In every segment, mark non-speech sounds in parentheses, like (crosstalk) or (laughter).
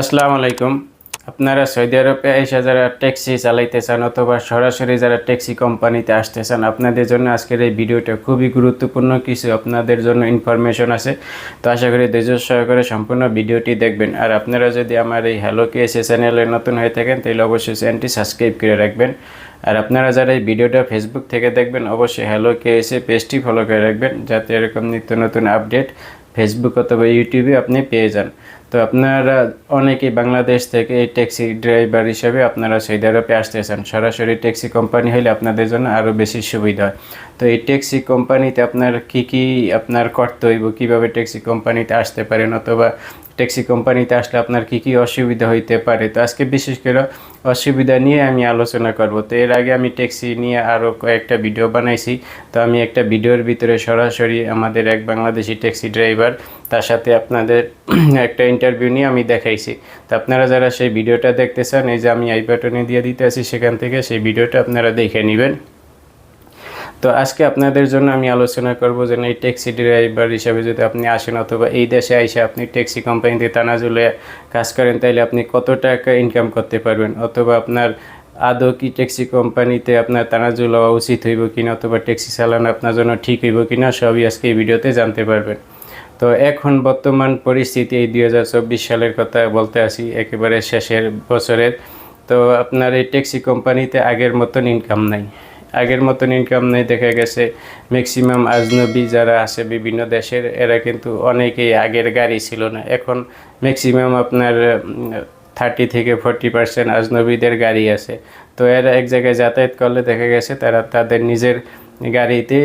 আসসালামু আলাইকুম। আপনারা সৌদি আরবে এসে যারা ট্যাক্সি চালাইতে চান অথবা সরাসরি যারা ট্যাক্সি কোম্পানিতে আসতে চান আপনাদের জন্য আজকের এই ভিডিওটা খুবই গুরুত্বপূর্ণ কিছু আপনাদের জন্য ইনফরমেশন আছে। তো আশা করি ধৈর্য সহকারে সম্পূর্ণ ভিডিওটি দেখবেন। আর আপনারা যদি আমার এই হ্যালো কেএসএ চ্যানেলে নতুন হয়ে থাকেন, তাহলে অবশ্যই চ্যানেলটি সাবস্ক্রাইব করে রাখবেন। আর আপনারা যারা এই ভিডিওটা ফেসবুক থেকে দেখবেন, অবশ্যই হ্যালো কেএসএ পেজটি ফলো করে রাখবেন, যাতে এরকম নিত্য নতুন আপডেট ফেসবুক অথবা ইউটিউবে আপনি পেয়ে যান। তো আপনারা অনেকেই বাংলাদেশ থেকে এই ট্যাক্সি ড্রাইভার হিসেবে আপনারা সৌদি আরবে আসতেছেন। সরাসরি ট্যাক্সি কোম্পানি হলে আপনাদের জন্য আরও বেশি সুবিধা হয়। তো এই ট্যাক্সি কোম্পানিতে আপনার কি কি আপনার কর্তব্য? কীভাবে ট্যাক্সি কোম্পানিতে আসতে পারেন? অথবা ট্যাক্সি কোম্পানিতে আসলে আপনার কি কি অসুবিধা হইতে পারে? তো আজকে বিশেষ করে অসুবিধা নিয়ে আমি আলোচনা করব। তো এর আগে আমি ট্যাক্সি নিয়ে আরও কয়েকটা ভিডিও বানাইছি। তো আমি একটা ভিডিওর ভিতরে সরাসরি আমাদের এক বাংলাদেশি ট্যাক্সি ড্রাইভার, তার সাথে আপনাদের (clears throat) একটা ইন্টারভিউ নিয়ে আমি দেখাইছি। তো আপনারা যারা সেই ভিডিওটা দেখতে চান, এই যে আমি আই বাটনে দিয়ে দিতে আছি সেখান থেকে সেই ভিডিওটা আপনারা দেখে নেবেন। তো আজকে আপনাদের জন্য আমি আলোচনা করব যে এই ট্যাক্সি ড্রাইভার হিসাবে যদি আপনি আসেন অথবা এই দেশে এসে আপনি ট্যাক্সি কোম্পানিতে তানাজুলে কাজ করেন তাহলে আপনি কত টাকা ইনকাম করতে পারবেন? অথবা আপনার আদৌ কি ট্যাক্সি কোম্পানিতে আপনার তানাজুল হওয়া উচিত হইব কিনা অথবা ট্যাক্সি চালানো আপনার জন্য ঠিক হইব কিনা, সবই আজকে এই ভিডিওতে জানতে পারবেন। তো এখন বর্তমান পরিস্থিতি এই দুই হাজার চব্বিশ সালের কথা বলতে আসি, একেবারে শেষের বছরের। তো আপনার এই ট্যাক্সি কোম্পানিতে আগের মতন ইনকাম নাই। আগের মতন ইনকাম নেই, দেখা গেছে ম্যাক্সিমাম আজনবী যারা আছে বিভিন্ন দেশের, এরা কিন্তু অনেকেই আগের গাড়ি ছিল না। এখন ম্যাক্সিমাম আপনার থার্টি থেকে ফোরটি পার্সেন্ট আজনবীদের গাড়ি আছে। তো এরা এক জায়গায় যাতায়াত করলে দেখা গেছে তারা তাদের নিজের গাড়িতে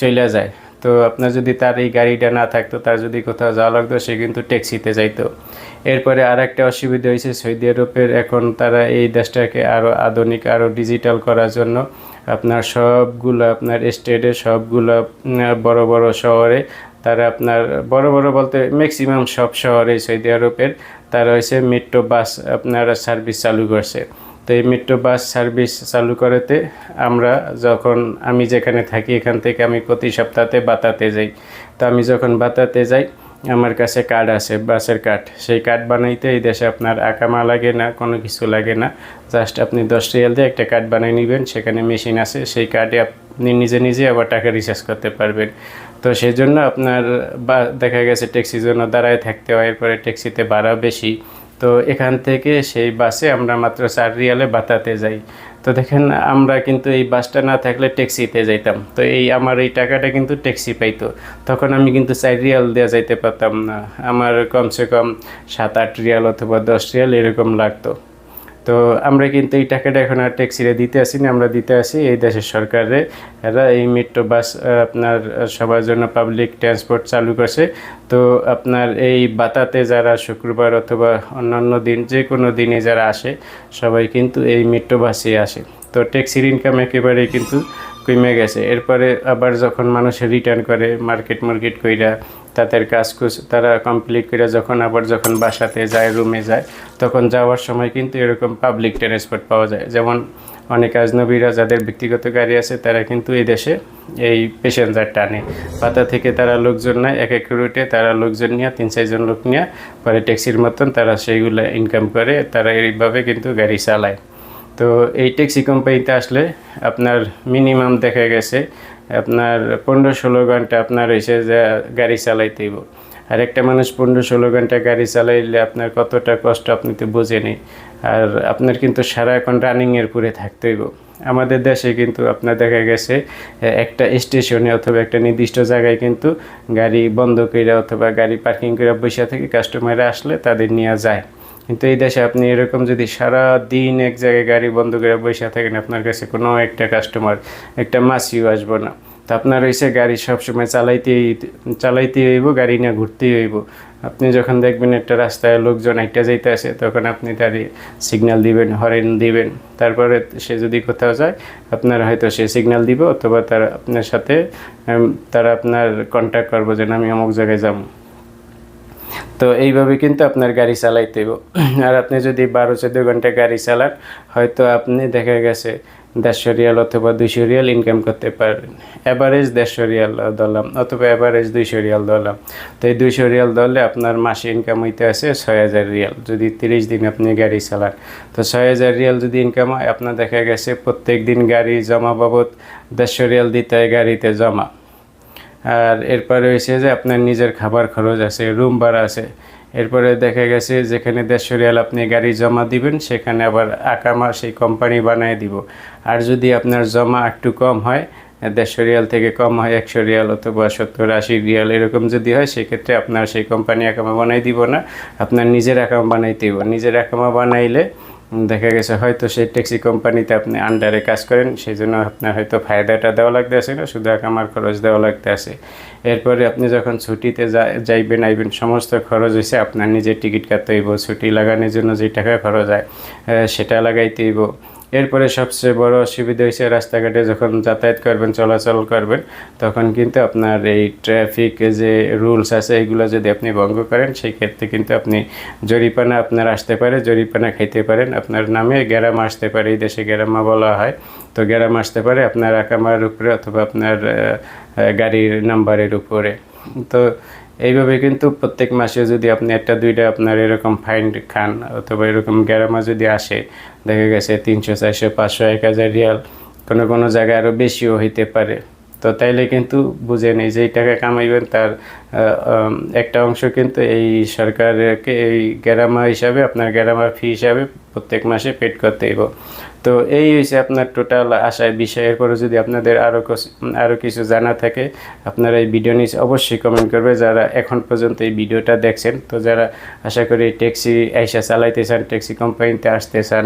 চলে যায়। তো আপনার যদি তার এই গাড়িটা না থাকতো, তার যদি কোথাও যাওয়া লাগতো, সে কিন্তু ট্যাক্সিতে যাইতো। এরপরে আর একটা অসুবিধা হয়েছে, সৌদি আরবের এখন তারা এই দেশটাকে আরও আধুনিক আরও ডিজিটাল করার জন্য আপনার সবগুলো, আপনার স্টেটে সবগুলো বড় বড় শহরে, তারা আপনার, বড় বড় বলতে ম্যাক্সিমাম সব শহরে সৌদি আরবের, তারা হয়েছে মেট্রো বাস আপনারা সার্ভিস চালু করছে। তো এই মেট্রো বাস সার্ভিস চালু করাতে আমরা যখন আমি যেখানে থাকি, এখান থেকে আমি প্রতি সপ্তাহে বাতাতে যাই। তো আমি যখন বাতাতে যাই আমার কাছে কার্ড আছে, বাসের কার্ড সেই কার্ড বানাইতে এই দেশে আপনার আকামা লাগে না, কোনো কিছু লাগে না। জাস্ট আপনি দশ রিয়াল দিয়ে একটা কার্ড বানিয়ে নেবেন, সেখানে মেশিন আছে, সেই কার্ডে আপনি নিজে নিজে আবার টাকা রিচার্জ করতে পারবেন। তো সেই জন্য আপনার বা, দেখা গেছে ট্যাক্সির জন্য দাঁড়ায় থাকতে হয়, এরপরে ট্যাক্সিতে ভাড়া বেশি। তো এখান থেকে সেই বাসে আমরা মাত্র চার রিয়ালে বাতাতে যাই। তো দেখেন, আমরা কিন্তু এই বাসটা না থাকলে ট্যাক্সিতে যাইতাম। তো এই আমার এই টাকাটা কিন্তু ট্যাক্সি পাইতো। তখন আমি কিন্তু চার রিয়াল দেওয়া যাইতে পারতাম না। আমার কমসে কম সাত আট রিয়াল অথবা দশ রিয়াল এরকম লাগতো। তো আমরা কিন্তু এই টাকাটা এখন আর ট্যাক্সিরে দিতে আসি না আমরা দিতে আসি এই দেশের সরকারে। এরা এই মেট্রো বাস আপনার সবার জন্য পাবলিক ট্রান্সপোর্ট চালু করছে। তো আপনার এই বাতাতে যারা শুক্রবার অথবা অন্যান্য দিন, যে কোনো দিনে যারা আসে, সবাই কিন্তু এই মেট্রো বাসে আসে। তো ট্যাক্সির ইনকাম একেবারেই কিন্তু কমে গেছে। এরপরে আবার যখন মানুষে রিটার্ন করে মার্কেট মার্কেট কইরা তাদের কাজ কুজ তারা কমপ্লিট করে যখন আবার যখন বাসাতে যায় রুমে যায়, তখন যাওয়ার সময় কিন্তু এরকম পাবলিক ট্রান্সপোর্ট পাওয়া যায়। যেমন অনেক আজনবীরা যাদের ব্যক্তিগত গাড়ি আছে, তারা কিন্তু এই দেশে এই প্যাসেঞ্জার টানে। পাতা থেকে তারা লোকজন নেয়, এক এক রুটে তারা লোকজন নিয়ে, তিন চারজন লোক নিয়ে, পরে ট্যাক্সির মতন তারা সেইগুলো ইনকাম করে, তারা এইভাবে কিন্তু গাড়ি চালায়। তো এই ট্যাক্সি কোম্পানিতে আসলে আপনার মিনিমাম দেখা গেছে আপনার পনেরো ষোলো ঘণ্টা আপনার হয়েছে যে গাড়ি চালাইতেইব আর একটা মানুষ পনেরো ষোলো ঘণ্টা গাড়ি চালাইলে আপনার কতটা কষ্ট আপনি তো বোঝেনি আর আপনার কিন্তু সারা এখন রানিংয়ের পুরে থাকতেইব আমাদের দেশে কিন্তু আপনার দেখা গেছে একটা স্টেশনে অথবা একটা নির্দিষ্ট জায়গায় কিন্তু গাড়ি বন্ধ করে অথবা গাড়ি পার্কিং করে বসে থেকে কাস্টমাররা আসলে তাদের নিয়ে যায়। কিন্তু এই দেশে আপনি এরকম যদি সারা দিন এক জায়গায় গাড়ি বন্ধ করে বসে থাকেন, আপনার কাছে কোনো একটা কাস্টমার একটা মাসিও আসব না। তো আপনার হয়েছে গাড়ি সবসময় চালাইতেই চালাইতে হইব, গাড়ি নিয়ে ঘুরতেই হইব। আপনি যখন দেখবেন একটা রাস্তায় লোকজন একটা যাইতে আসে, তখন আপনি দাঁড়িয়ে সিগন্যাল দিবেন হরেন দিবেন। তারপরে সে যদি কোথাও যায়, আপনার হয়তো সে সিগন্যাল দিব, অথবা তার আপনার সাথে তারা আপনার কন্ট্যাক্ট করব যে, আমি অমুক জায়গায় যাব। তো এইভাবে কিন্তু আপনার গাড়ি চালাইতে আর আপনি যদি বারো চোদ্দ ঘণ্টা গাড়ি চালান, হয়তো আপনি দেখা গেছে দেড়শো রিয়াল অথবা দুইশো রিয়াল ইনকাম করতে পারেন অ্যাভারেজ দেড়শো রিয়াল ধরলাম অথবা অ্যাভারেজ দুইশো রিয়াল ধরলাম। তো এই দুইশো রিয়াল ধরলে আপনার মাসে ইনকাম হইতে আছে ছয় হাজার রিয়াল। যদি তিরিশ দিন আপনি গাড়ি চালান, তো ছয় হাজার রিয়াল যদি ইনকাম হয়, আপনার দেখা গেছে প্রত্যেক দিন গাড়ি জমা বাবদ দেড়শো রিয়াল দিতে হয় গাড়িতে জমা। আর এরপরে হয়েছে যে আপনার নিজের খাবার খরচ আছে রুম ভাড়া আছে। এরপরে দেখা গেছে যেখানে দেড়শো রিয়াল আপনি গাড়ি জমা দিবেন, সেখানে আবার আকামা সেই কোম্পানি বানিয়ে দিব। আর যদি আপনার জমা একটু কম হয়, দেড়শো রিয়াল থেকে কম হয়, একশো রিয়াল অথবা সত্তর, আশি রিয়াল এরকম যদি হয়, সেক্ষেত্রে আপনার সেই কোম্পানি আকামা বানাই দিব না। আপনার নিজের আকামা বানাইতে দিব নিজের আকামা বানাইলে দেখা গেছে, হয়তো সেই ট্যাক্সি কোম্পানিতে আপনি আন্ডারে কাজ করেন সেই জন্য আপনার হয়তো ফায়দাটা দেওয়া লাগতে আসে না, শুধু আমার খরচ দেওয়া লাগতে আসে এরপরে আপনি যখন ছুটিতে যাইবেন, আইবেন, সমস্ত খরচ হয়েছে আপনার নিজের টিকিট কাটতে হইব, ছুটি লাগানোর জন্য যে টাকা খরচ হয় সেটা লাগাইতে হইব। এরপরে সবচেয়ে বড় অসুবিধা হয়েছে রাস্তাঘাটে যখন যাতায়াত করবেন, চলাচল করবেন, তখন কিন্তু আপনার এই ট্রাফিক যে রুলস আছে, এগুলো যদি আপনি ভঙ্গ করেন সেই ক্ষেত্রে কিন্তু আপনি জরিপানা আপনার আসতে পারে জরিপানা খেতে পারেন। আপনার নামে গ্যারাম আসতে পারে, এই দেশে গ্যারামা বলা হয়। তো গ্যারাম আসতে পারে আপনার আকামার উপরে অথবা আপনার গাড়ির নাম্বারের উপরে। তো এইভাবে কিন্তু প্রত্যেক মাসে যদি আপনি একটা, দুইটা আপনার এরকম ফাইন খান অথবা এরকম গ্যারামা যদি আসে, দেখা গেছে তিনশো, চারশো, পাঁচশো, এক হাজার রিয়াল কোনো কোনো জায়গায় আরও বেশিও হইতে পারে। তো তাইলে কিন্তু বুঝে নেই যেই টাকা কামাইবেন তার একটা অংশ কিন্তু এই সরকারকে এই গ্যারামা হিসাবে, আপনার গ্যারামা ফি হিসাবে প্রত্যেক মাসে পেড করতে হইব। তো এই হয়েছে আপনার টোটাল আশায় বিষয়ের পরে যদি আপনাদের আরও আরও কিছু জানা থাকে, আপনারা এই ভিডিও নিয়ে অবশ্যই কমেন্ট করবে। যারা এখন পর্যন্ত এই ভিডিওটা দেখছেন, তো যারা আশা করি ট্যাক্সি আইসা চালাইতে চান, ট্যাক্সি কোম্পানিতে আসতে চান,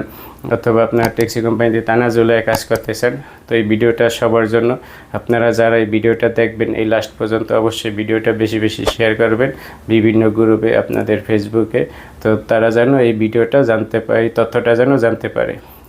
অথবা আপনার ট্যাক্সি কোম্পানিতে তানাজুলায় কাজ করতে চান, তো এই ভিডিওটা সবার জন্য। আপনারা যারা এই ভিডিওটা দেখবেন, এই লাস্ট পর্যন্ত অবশ্যই ভিডিওটা বেশি বেশি শেয়ার করবেন। বিভিন্ন গ্রুপে আপনাদের ফেসবুকে তো তারা যেন এই ভিডিওটা জানতে পারে তথ্যটা যেন জানতে পারে।